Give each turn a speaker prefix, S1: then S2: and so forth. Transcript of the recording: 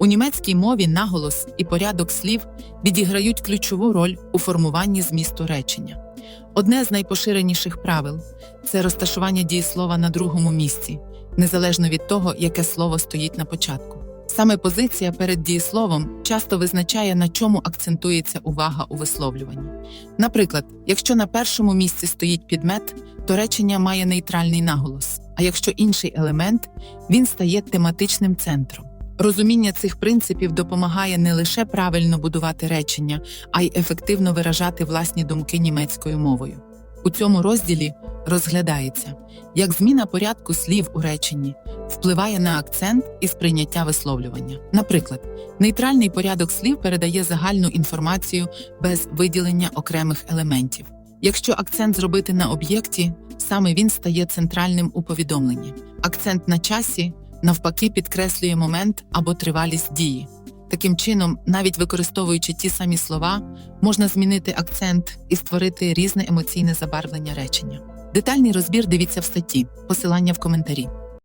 S1: У німецькій мові наголос і порядок слів відіграють ключову роль у формуванні змісту речення. Одне з найпоширеніших правил це розташування дієслова на другому місці, незалежно від того, яке слово стоїть на початку. Саме позиція перед дієсловом часто визначає, на чому акцентується увага у висловлюванні. Наприклад, якщо на першому місці стоїть підмет, то речення має нейтральний наголос, а якщо інший елемент, він стає тематичним центром. Розуміння цих принципів допомагає не лише правильно будувати речення, а й ефективно виражати власні думки німецькою мовою. У цьому розділі розглядається, як зміна порядку слів у реченні впливає на акцент і сприйняття висловлювання. Наприклад, нейтральний порядок слів передає загальну інформацію без виділення окремих елементів. Якщо акцент зробити на об'єкті, саме він стає центральним у повідомленні. Акцент на часі навпаки підкреслює момент або тривалість дії. Таким чином, навіть використовуючи ті самі слова, можна змінити акцент і створити різне емоційне забарвлення речення. Детальний розбір дивіться в статті, посилання в коментарі.